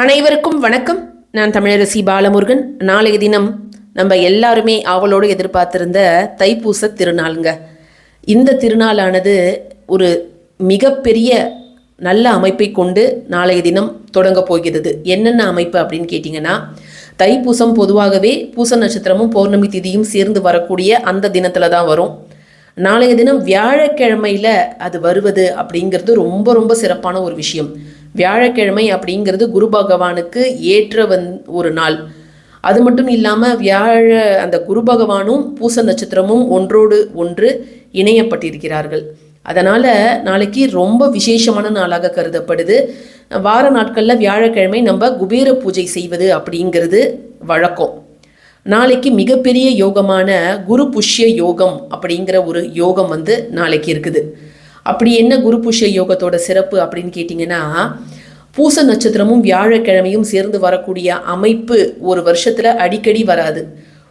அனைவருக்கும் வணக்கம். நான் தமிழரசி பாலமுருகன். நாளைய தினம் நம்ம எல்லாருமே ஆவலோடு எதிர்பார்த்திருந்த தைப்பூச திருநாளுங்க. இந்த திருநாளானது ஒரு மிகப்பெரிய நல்ல அமைப்பை கொண்டு நாளைய தினம் தொடங்க போகிறது. என்னென்ன அமைப்பு அப்படின்னு கேட்டிங்கன்னா தைப்பூசம் பொதுவாகவே பூச நட்சத்திரமும் பௌர்ணமி திதியும் சேர்ந்து வரக்கூடிய அந்த தினத்தில் தான் வரும். நாளைய தினம் வியாழக்கிழமையில் அது வருவது அப்படிங்கிறது ரொம்ப ரொம்ப சிறப்பான ஒரு விஷயம். வியாழக்கிழமை அப்படிங்கிறது குரு பகவானுக்கு ஏற்ற வந் ஒரு நாள். அது மட்டும் இல்லாமல் வியாழ அந்த குரு பகவானும் பூச நட்சத்திரமும் ஒன்றோடு ஒன்று இணையப்பட்டிருக்கிறார்கள். அதனால் நாளைக்கு ரொம்ப விசேஷமான நாளாக கருதப்படுது. வார நாட்களில் வியாழக்கிழமை நம்ம குபேர பூஜை செய்வது அப்படிங்கிறது வழக்கம். நாளைக்கு மிகப்பெரிய யோகமான குரு புஷ்ய யோகம் அப்படிங்கிற ஒரு யோகம் வந்து நாளைக்கு இருக்குது. அப்படி என்ன குரு புஷ்ய யோகத்தோட சிறப்பு அப்படின்னு கேட்டிங்கன்னா பூச நட்சத்திரமும் வியாழக்கிழமையும் சேர்ந்து வரக்கூடிய அமைப்பு ஒரு வருஷத்தில் அடிக்கடி வராது.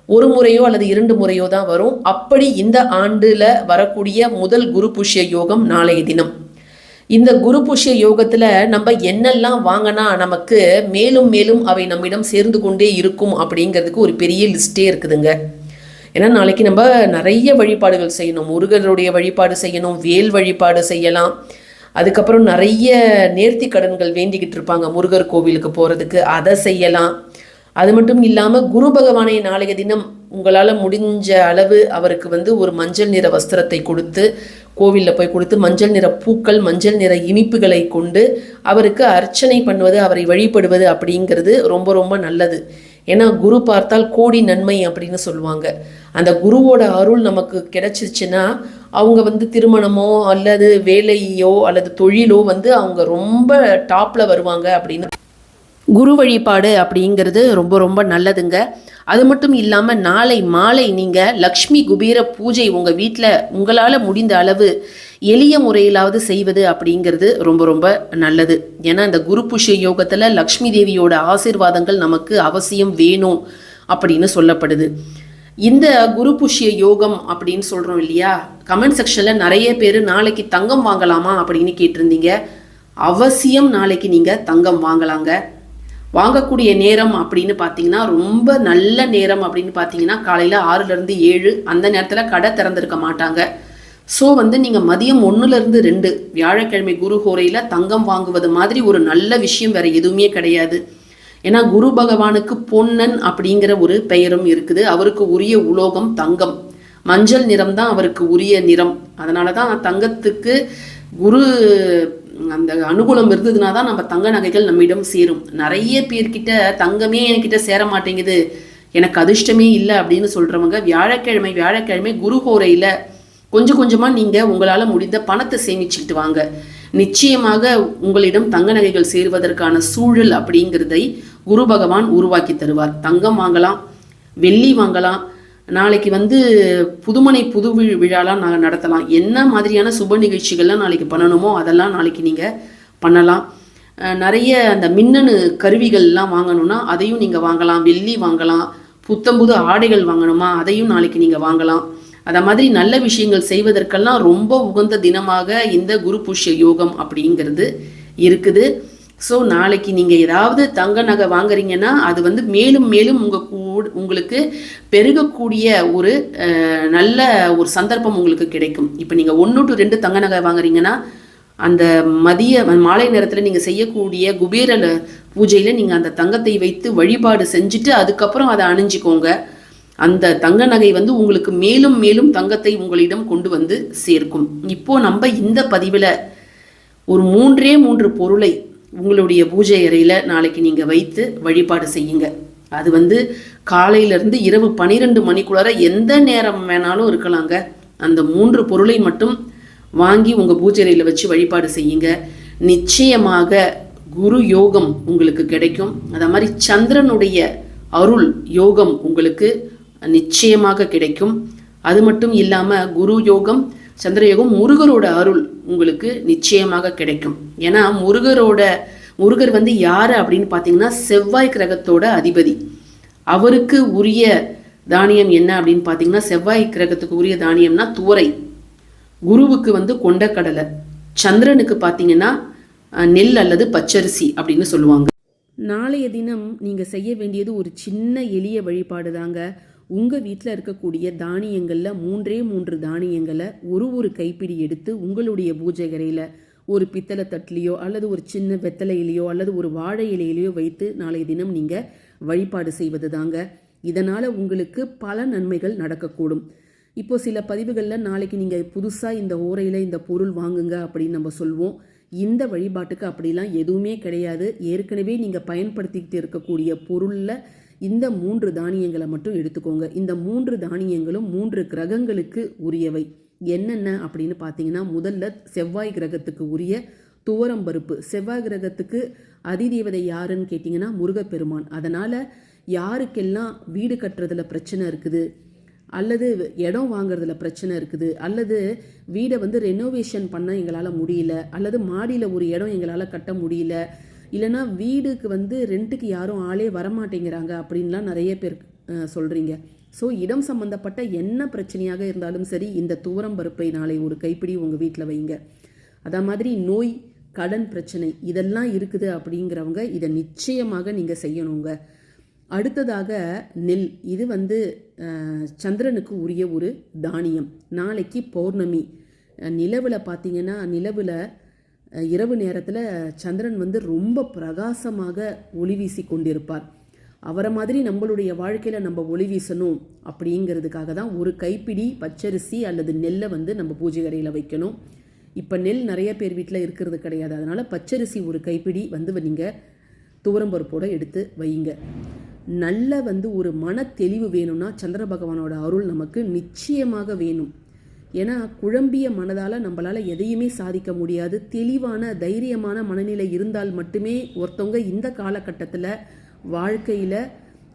ஒரு முறையோ அல்லது இரண்டு முறையோ தான் வரும். அப்படி இந்த ஆண்டில் வரக்கூடிய முதல் குரு புஷ்ய யோகம் நாளைய தினம். இந்த குரு புஷ்ய யோகத்தில் நம்ம என்னெல்லாம் வாங்கினா நமக்கு மேலும் மேலும் அவை நம்மிடம் சேர்ந்து கொண்டே இருக்கும் அப்படிங்கிறதுக்கு ஒரு பெரிய லிஸ்ட்டே இருக்குதுங்க. ஏன்னா நாளைக்கு நம்ம நிறைய வழிபாடுகள் செய்யணும். முருகருடைய வழிபாடு செய்யணும் வேல் வழிபாடு செய்யலாம். அதுக்கப்புறம் நிறைய நேர்த்தி கடன்கள் வேண்டிக்கிட்டு இருப்பாங்க. முருகர் கோவிலுக்கு போகிறதுக்கு அதை செய்யலாம். அது மட்டும் இல்லாமல் குரு பகவானை நாளைய தினம் உங்களால் முடிஞ்ச அளவு அவருக்கு வந்து ஒரு மஞ்சள் நிற வஸ்திரத்தை கொடுத்து கோவிலில் போய் கொடுத்து மஞ்சள் நிற பூக்கள் மஞ்சள் நிற இனிப்புகளை கொண்டு அவருக்கு அர்ச்சனை பண்ணுவது அவரை வழிபடுவது அப்படிங்கிறது ரொம்ப ரொம்ப நல்லது. ஏன்னா குரு பார்த்தால் கோடி நன்மை அப்படின்னு சொல்லுவாங்க. அந்த குருவோட அருள் நமக்கு கிடைச்சிச்சுன்னா அவங்க வந்து திருமணமோ அல்லது வேலையோ அல்லது தொழிலோ வந்து அவங்க ரொம்ப டாப்பில் வருவாங்க அப்படின்னு. குரு வழிபாடு அப்படிங்கிறது ரொம்ப ரொம்ப நல்லதுங்க. அது மட்டும் இல்லாமல் நாளை மாலை நீங்கள் லக்ஷ்மி குபீர பூஜை உங்கள் வீட்டில் உங்களால் முடிந்த அளவு எளிய முறையிலாவது செய்வது அப்படிங்கிறது ரொம்ப ரொம்ப நல்லது. ஏன்னா இந்த குரு புஷ்ய யோகத்தில் லக்ஷ்மி தேவியோட ஆசீர்வாதங்கள் நமக்கு அவசியம் வேணும் அப்படின்னு சொல்லப்படுது. இந்த குரு புஷ்ய யோகம் அப்படின்னு சொல்கிறோம் இல்லையா? கமெண்ட் செக்ஷனில் நிறைய பேர் நாளைக்கு தங்கம் வாங்கலாமா அப்படின்னு கேட்டிருந்தீங்க. அவசியம் நாளைக்கு நீங்கள் தங்கம் வாங்கலாங்க. வாங்கக்கூடிய நேரம் அப்படின்னு பார்த்தீங்கன்னா ரொம்ப நல்ல நேரம் அப்படின்னு பார்த்தீங்கன்னா காலையில் ஆறுலேருந்து ஏழு அந்த நேரத்தில் கடை திறந்திருக்க மாட்டாங்க. ஸோ வந்து நீங்கள் மதியம் ஒன்றுலேருந்து ரெண்டு வியாழக்கிழமை குரு ஹோரையில் தங்கம் வாங்குவது மாதிரி ஒரு நல்ல விஷயம் வேறு எதுவுமே கிடையாது. ஏன்னா குரு பகவானுக்கு பொன்னன் அப்படிங்கிற ஒரு பெயரும் இருக்குது. அவருக்கு உரிய உலோகம் தங்கம். மஞ்சள் நிறம் தான் அவருக்கு உரிய நிறம். அதனால தான் தங்கத்துக்கு குரு அந்த அனுகூலம் இருந்ததுனா தான் நம்ம தங்க நகைகள் நம்மிடம் சேரும். நிறைய பேர்கிட்ட தங்கமே என்கிட்ட சேர மாட்டேங்குது. எனக்கு அதிர்ஷ்டமே இல்லை அப்படின்னு சொல்கிறவங்க வியாழக்கிழமை வியாழக்கிழமை குரு ஹோரையில் கொஞ்சம் கொஞ்சமாக நீங்கள் உங்களால் முடிந்த பணத்தை சேமிச்சுக்கிட்டு வாங்க. நிச்சயமாக உங்களிடம் தங்க நகைகள் சேருவதற்கான சூழல் அப்படிங்கிறதை குரு பகவான் உருவாக்கி தருவார். தங்கம் வாங்கலாம் வெள்ளி வாங்கலாம் நாளைக்கு வந்து புதுமனை புது விழாலாம் நாங்கள் நடத்தலாம். என்ன மாதிரியான சுப நிகழ்ச்சிகள்லாம் நாளைக்கு பண்ணணுமோ அதெல்லாம் நாளைக்கு நீங்கள் பண்ணலாம். நிறைய அந்த மின்னணு கருவிகள்லாம் வாங்கணும்னா அதையும் நீங்கள் வாங்கலாம். வெள்ளி வாங்கலாம் புத்தம்புது ஆடைகள் வாங்கணுமா அதையும் நாளைக்கு நீங்கள் வாங்கலாம். அதை மாதிரி நல்ல விஷயங்கள் செய்வதற்கெல்லாம் ரொம்ப உகந்த தினமாக இந்த குரு புஷ்ய யோகம் அப்படிங்கிறது இருக்குது. ஸோ நாளைக்கு நீங்கள் ஏதாவது தங்க நகை வாங்குறீங்கன்னா அது வந்து மேலும் மேலும் உங்கள் கூட உங்களுக்கு பெருகக்கூடிய ஒரு நல்ல ஒரு சந்தர்ப்பம் உங்களுக்கு கிடைக்கும். இப்போ நீங்கள் ஒன்று டு ரெண்டு தங்க நகை வாங்குறீங்கன்னா அந்த மதிய மாலை நேரத்தில் நீங்கள் செய்யக்கூடிய குபேர பூஜையில் நீங்கள் அந்த தங்கத்தை வைத்து வழிபாடு செஞ்சுட்டு அதுக்கப்புறம் அதை அணிஞ்சிக்கோங்க. அந்த தங்க நகை வந்து உங்களுக்கு மேலும் மேலும் தங்கத்தை உங்களிடம் கொண்டு வந்து சேர்க்கும். இப்போ நம்ம இந்த பதிவில் ஒரு மூன்றே மூன்று பொருளை உங்களுடைய பூஜை அறையில் நாளைக்கு நீங்கள் வைத்து வழிபாடு செய்யுங்க. அது வந்து காலையிலேருந்து இரவு பனிரெண்டு மணிக்குள்ளார எந்த நேரம் வேணாலும் இருக்கலாங்க. அந்த மூன்று பொருளை மட்டும் வாங்கி உங்கள் பூஜை அறையில் வச்சு வழிபாடு செய்யுங்க. நிச்சயமாக குரு யோகம் உங்களுக்கு கிடைக்கும். அதே மாதிரி சந்திரனுடைய அருள் யோகம் உங்களுக்கு நிச்சயமாக கிடைக்கும். அது மட்டும் இல்லாமல் குரு யோகம் சந்திரயோகம் முருகரோட அருள் உங்களுக்கு நிச்சயமாக கிடைக்கும். ஏன்னா முருகரோட முருகர் வந்து யார் அப்படின்னு பார்த்தீங்கன்னா செவ்வாய் கிரகத்தோட அதிபதி. அவருக்கு உரிய தானியம் என்ன அப்படின்னு பார்த்தீங்கன்னா செவ்வாய் கிரகத்துக்கு உரிய தானியம்னா துவரை. குருவுக்கு வந்து கொண்டக்கடலை. சந்திரனுக்கு பார்த்தீங்கன்னா நெல் அல்லது பச்சரிசி அப்படின்னு சொல்லுவாங்க. நாளைய தினம் நீங்கள் செய்ய வேண்டியது ஒரு சின்ன எளிய வழிபாடு தாங்க உங்கள் வீட்டில் இருக்கக்கூடிய தானியங்களில் மூன்றே மூன்று தானியங்களை ஒரு ஒரு கைப்பிடி எடுத்து உங்களுடைய பூஜை கரையில் ஒரு பித்தளை தட்டிலையோ அல்லது ஒரு சின்ன வெத்தலையிலையோ அல்லது ஒரு வாழை இலையிலையோ வைத்து நாளைய தினம் நீங்கள் வழிபாடு செய்வது தாங்க இதனால் உங்களுக்கு பல நன்மைகள் நடக்கக்கூடும். இப்போ சில பதிவுகளில் நாளைக்கு நீங்கள் புதுசாக இந்த ஓரையில் இந்த பொருள் வாங்குங்க அப்படின்னு நம்ம சொல்வோம். இந்த வழிபாட்டுக்கு அப்படிலாம் எதுவுமே கிடையாது. ஏற்கனவே நீங்கள் பயன்படுத்திக்கிட்டு இருக்கக்கூடிய பொருளில் இந்த மூன்று தானியங்களை மட்டும் எடுத்துக்கோங்க. இந்த மூன்று தானியங்களும் மூன்று கிரகங்களுக்கு உரியவை. என்னென்ன அப்படின்னு பார்த்தீங்கன்னா முதல்ல செவ்வாய் கிரகத்துக்கு உரிய துவரம் பருப்பு. செவ்வாய் கிரகத்துக்கு அதிதேவதை யாருன்னு கேட்டிங்கன்னா முருகப்பெருமான். அதனால் யாருக்கெல்லாம் வீடு கட்டுறதுல பிரச்சனை இருக்குது அல்லது இடம் வாங்குறதுல பிரச்சனை இருக்குது அல்லது வீடை வந்து ரெனோவேஷன் பண்ண எங்களால் முடியல அல்லது மாடியில் ஒரு இடம் எங்களால் கட்ட முடியல இல்லைன்னா வீடுக்கு வந்து ரெண்ட்டுக்கு யாரும் ஆளே வரமாட்டேங்கிறாங்க அப்படின்லாம் நிறைய பேர் சொல்கிறீங்க ஸோ இடம் சம்மந்தப்பட்ட என்ன பிரச்சனையாக இருந்தாலும் சரி இந்த தூரம் பருப்பை நாளை ஒரு கைப்பிடி உங்கள் வீட்டில் வைங்க. அதே மாதிரி நோய் கடன் பிரச்சனை இதெல்லாம் இருக்குது அப்படிங்கிறவங்க இதை நிச்சயமாக நீங்கள் செய்யணுங்க. அடுத்ததாக நெல். இது வந்து சந்திரனுக்கு உரிய ஒரு தானியம். நாளைக்கு பௌர்ணமி. நிலவில் பார்த்தீங்கன்னா நிலவில் இரவு நேரத்தில் சந்திரன் வந்து ரொம்ப பிரகாசமாக ஒளி வீசி கொண்டிருப்பார். அவரை மாதிரி நம்மளுடைய வாழ்க்கையில் நம்ம ஒளி வீசணும் அப்படிங்கிறதுக்காக தான் ஒரு கைப்பிடி பச்சரிசி அல்லது நெல்லை வந்து நம்ம பூஜை கரையில் வைக்கணும். இப்போ நெல் நிறைய பேர் வீட்டில் இருக்கிறது கிடையாது. அதனால் பச்சரிசி ஒரு கைப்பிடி வந்து நீங்கள் துவரம்பருப்போடு எடுத்து வையுங்க நல்ல வந்து ஒரு மன தெளிவு வேணும்னா சந்திர பகவானோட அருள் நமக்கு நிச்சயமாக வேணும். ஏன்னா குழம்பிய மனதால் நம்மளால் எதையுமே சாதிக்க முடியாது. தெளிவான தைரியமான மனநிலை இருந்தால் மட்டுமே ஒருத்தவங்க இந்த காலகட்டத்தில் வாழ்க்கையில்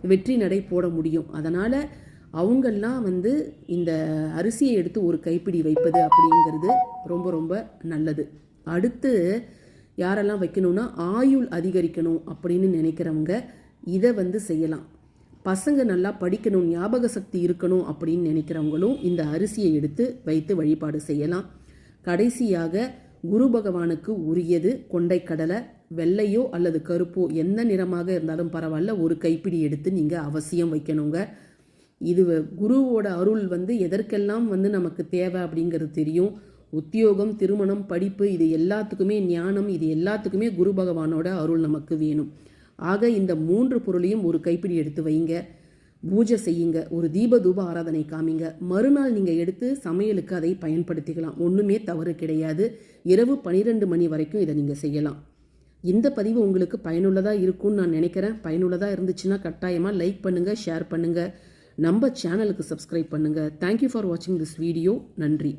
வெற்றி நடை போட முடியும். அதனால் அவங்கெல்லாம் வந்து இந்த அரிசியை எடுத்து ஒரு கைப்பிடி வைப்பது அப்படிங்கிறது ரொம்ப ரொம்ப நல்லது. அடுத்து யாரெல்லாம் வைக்கணும்னா ஆயுள் அதிகரிக்கணும் அப்படின்னு நினைக்கிறவங்க இதை வந்து செய்யலாம். பசங்க நல்லா படிக்கணும் ஞாபக சக்தி இருக்கணும் அப்படின்னு நினைக்கிறவங்களும் இந்த அரிசியை எடுத்து வைத்து வழிபாடு செய்யலாம். கடைசியாக குரு பகவானுக்கு உரியது கொண்டைக்கடலை வெள்ளையோ அல்லது கருப்போ எந்த நிறமாக இருந்தாலும் பரவாயில்ல ஒரு கைப்பிடி எடுத்து நீங்கள் அவசியம் வைக்கணுங்க. இது குருவோட அருள் வந்து எதற்கெல்லாம் வந்து நமக்கு தேவை அப்படிங்கிறது தெரியும். உத்தியோகம் திருமணம் படிப்பு இது எல்லாத்துக்குமே ஞானம் இது எல்லாத்துக்குமே குரு பகவானோட அருள் நமக்கு வேணும். ஆக இந்த மூன்று பொருளையும் ஒரு கைப்பிடி எடுத்து வைங்க. பூஜை செய்யுங்க. ஒரு தீப தூப ஆராதனை காமிங்க. மறுநாள் நீங்கள் எடுத்து சமையலுக்கு அதை பயன்படுத்திக்கலாம். ஒன்றுமே தவறு கிடையாது. இரவு பனிரெண்டு மணி வரைக்கும் இதை நீங்கள் செய்யலாம். இந்த பதிவு உங்களுக்கு பயனுள்ளதாக இருக்கும்னு நான் நினைக்கிறேன். பயனுள்ளதாக இருந்துச்சுன்னா கட்டாயமாக லைக் பண்ணுங்கள் ஷேர் பண்ணுங்கள் நம்ம சேனலுக்கு சப்ஸ்கிரைப் பண்ணுங்கள் தேங்க்யூ ஃபார் வாட்சிங் திஸ் வீடியோ நன்றி.